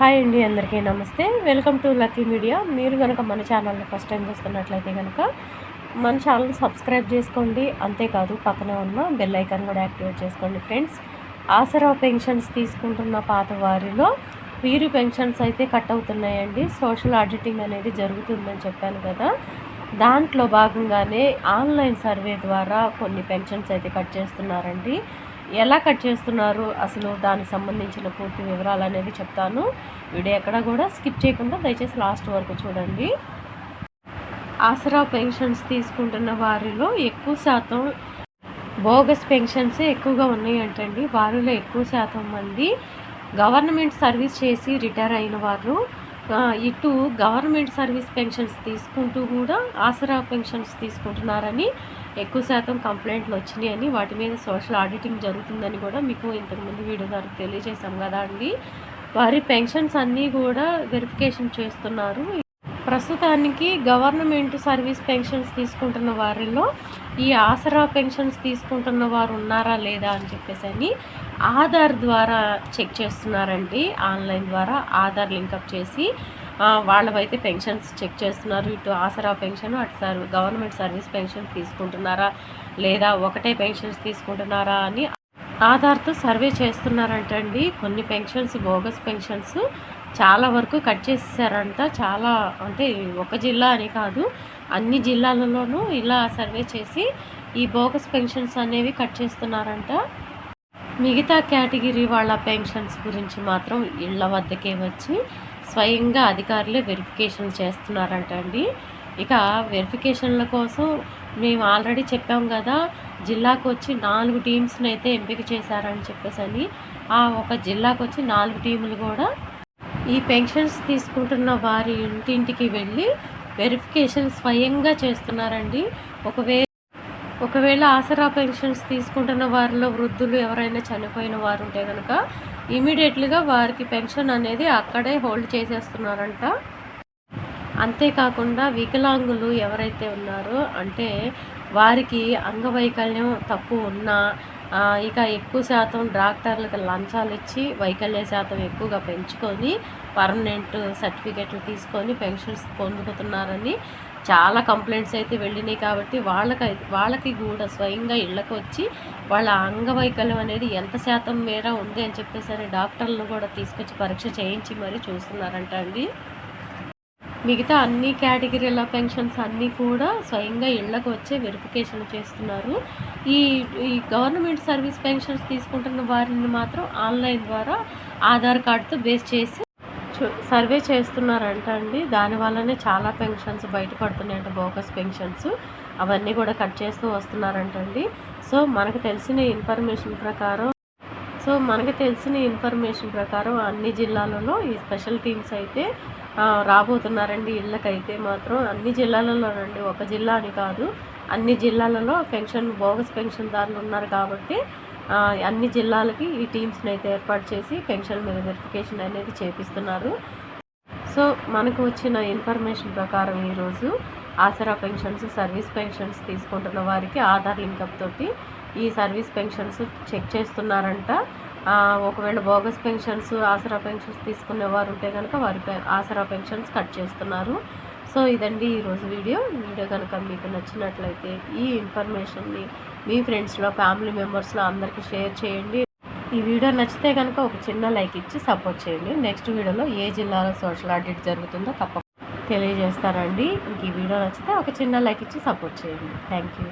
Hi అండి అందరికీ నమస్తే. Welcome to lucky media. మీరు కనుక మన ఛానల్ని ఫస్ట్ టైం చూస్తున్నట్లయితే కనుక మన ఛానల్ సబ్స్క్రైబ్ చేసుకోండి. అంతేకాదు పక్కన ఉన్న బెల్ ఐకాన్ కూడా యాక్టివేట్ చేసుకోండి ఫ్రెండ్స్. ఆసరా పెన్షన్స్ తీసుకుంటున్న పాత వారిలో వీరి పెన్షన్స్ అయితే కట్ అవుతున్నాయండి. సోషల్ ఆడిటింగ్ అనేది జరుగుతుందని చెప్పాను కదా. దాంట్లో భాగంగానే ఆన్లైన్ సర్వే ద్వారా కొన్ని పెన్షన్స్ అయితే కట్ చేస్తున్నారండి. ఎలా కట్ చేస్తున్నారు? అసలు దానికి సంబంధించిన పూర్తి వివరాలు అనేది చెప్తాను. వీడియో ఎక్కడ కూడా స్కిప్ చేయకుండా దయచేసి లాస్ట్ వరకు చూడండి. ఆసరా పెన్షన్స్ తీసుకుంటున్న వారిలో ఎక్కువ శాతం బోగస్ పెన్షన్సే ఎక్కువగా ఉన్నాయంటండి. వారిలో ఎక్కువ శాతం మంది గవర్నమెంట్ సర్వీస్ చేసి రిటైర్ అయిన వారు. ఇటు గవర్నమెంట్ సర్వీస్ పెన్షన్స్ తీసుకుంటూ కూడా ఆసరా పెన్షన్స్ తీసుకుంటున్నారని ఎక్కువ శాతం కంప్లైంట్లు వచ్చినాయని వాటి మీద సోషల్ ఆడిటింగ్ జరుగుతుందని కూడా మీకు ఇంతకుముందు వీడియో ద్వారా తెలియజేశాం కదా అండి. వారి పెన్షన్స్ అన్నీ కూడా వెరిఫికేషన్ చేస్తున్నారు. ప్రస్తుతానికి గవర్నమెంట్ సర్వీస్ పెన్షన్స్ తీసుకుంటున్న వారిలో ఈ ఆసరా పెన్షన్స్ తీసుకుంటున్న వారు ఉన్నారా లేదా అని చెప్పేసి అని ఆధార్ ద్వారా చెక్ చేస్తున్నారండి. ఆన్లైన్ ద్వారా ఆధార్ లింకప్ చేసి వాళ్ళవైతే పెన్షన్స్ చెక్ చేస్తున్నారు. ఇటు ఆసరా పెన్షన్ అటు సార్ గవర్నమెంట్ సర్వీస్ పెన్షన్ తీసుకుంటున్నారా? లేదా ఒకటే పెన్షన్స్ తీసుకుంటున్నారా అని ఆధార్తో సర్వే చేస్తున్నారంటండి. కొన్ని పెన్షన్స్ బోగస్ పెన్షన్స్ చాలా వరకు కట్ చేసేసారంట. చాలా అంటే ఒక జిల్లా అని కాదు అన్ని జిల్లాలలోనూ ఇలా సర్వే చేసి ఈ బోగస్ పెన్షన్స్ అనేవి కట్ చేస్తున్నారంట. మిగతా కేటగిరీ వాళ్ళ పెన్షన్స్ గురించి మాత్రం ఇళ్ళ వద్దకే వచ్చి స్వయంగా అధికారులే వెరిఫికేషన్ చేస్తున్నారంట అండి. ఇక వెరిఫికేషన్ల కోసం మేము ఆల్రెడీ చెప్పాం కదా జిల్లాకు వచ్చి నాలుగు టీమ్స్ని అయితే ఎంపిక చేశారని చెప్పేసి అని. ఆ ఒక జిల్లాకు వచ్చి నాలుగు టీములు కూడా ఈ పెన్షన్స్ తీసుకుంటున్న వారి ఇంటింటికి వెళ్ళి వెరిఫికేషన్ స్వయంగా చేస్తున్నారండి. ఒకవేళ ఒకవేళ ఆసరా పెన్షన్స్ తీసుకుంటున్న వారిలో వృద్ధులు ఎవరైనా చనిపోయిన వారు ఉంటే కనుక ఇమీడియట్లీగా వారికి పెన్షన్ అనేది అక్కడే హోల్డ్ చేసేస్తున్నారంట. అంతేకాకుండా వికలాంగులు ఎవరైతే ఉన్నారో అంటే వారికి అంగవైకల్యం తక్కువ ఉన్నా ఇక ఎక్కువ శాతం డాక్టర్లకు లంచాలు ఇచ్చి వైకల్య శాతం ఎక్కువగా పెంచుకొని పర్మనెంట్ సర్టిఫికెట్లు తీసుకొని పెన్షన్స్ పొందుతున్నారని చాలా కంప్లైంట్స్ అయితే వెళ్ళినాయి కాబట్టి వాళ్ళకి వాళ్ళకి కూడా స్వయంగా ఇళ్ళకు వచ్చి వాళ్ళ అంగవైకల్యం అనేది ఎంత శాతం మేర ఉంది అని చెప్పేసి డాక్టర్లను కూడా తీసుకొచ్చి పరీక్ష చేయించి మరీ చూస్తున్నారంట అండి. మిగతా అన్ని కేటగిరీల పెన్షన్స్ అన్నీ కూడా స్వయంగా ఇళ్ళకు వచ్చే వెరిఫికేషన్ చేస్తున్నారు. ఈ ఈ గవర్నమెంట్ సర్వీస్ పెన్షన్స్ తీసుకుంటున్న వారిని మాత్రం ఆన్లైన్ ద్వారా ఆధార్ కార్డుతో బేస్ చేసి సర్వే చేస్తున్నారంట అండి. దానివల్లనే చాలా పెన్షన్స్ బయటపడుతున్నాయంట బోకస్ పెన్షన్స్. అవన్నీ కూడా కట్ చేస్తూ వస్తున్నారంటండి సో మనకు తెలిసిన ఇన్ఫర్మేషన్ ప్రకారం సో మనకు తెలిసిన ఇన్ఫర్మేషన్ ప్రకారం అన్ని జిల్లాలలో ఈ స్పెషల్ టీమ్స్ అయితే రాబోతున్నారండి. ఇళ్ళకైతే మాత్రం అన్ని జిల్లాలలోనండి. ఒక జిల్లా అని కాదు అన్ని జిల్లాలలో పెన్షన్ బోగస్ పెన్షన్దారులు ఉన్నారు కాబట్టి అన్ని జిల్లాలకి ఈ టీమ్స్ని అయితే ఏర్పాటు చేసి పెన్షన్ మీద వెరిఫికేషన్ అనేది చేపిస్తున్నారు. సో మనకు వచ్చిన ఇన్ఫర్మేషన్ ప్రకారం ఈరోజు ఆసరా పెన్షన్స్ సర్వీస్ పెన్షన్స్ తీసుకుంటున్న వారికి ఆధార్ లింకప్ తోటి ఈ సర్వీస్ పెన్షన్స్ చెక్ చేస్తున్నారంట. ఒకవేళ బోగస్ పెన్షన్స్ ఆసరా పెన్షన్స్ తీసుకునే వారు ఉంటే కనుక వారి ఆసరా పెన్షన్స్ కట్ చేస్తున్నారు. సో ఇదండి ఈరోజు వీడియో. వీడియో కనుక మీకు నచ్చినట్లయితే ఈ ఇన్ఫర్మేషన్ని మీ ఫ్రెండ్స్లో ఫ్యామిలీ మెంబర్స్లో అందరికీ షేర్ చేయండి. ఈ వీడియో నచ్చితే కనుక ఒక చిన్న లైక్ ఇచ్చి సపోర్ట్ చేయండి. నెక్స్ట్ వీడియోలో ఏ జిల్లాలో సోషల్ ఆడిట్ జరుగుతుందో తప్ప తెలియజేస్తారండి ఇంక ఈ వీడియో నచ్చితే ఒక చిన్న లైక్ ఇచ్చి సపోర్ట్ చేయండి. Thank you.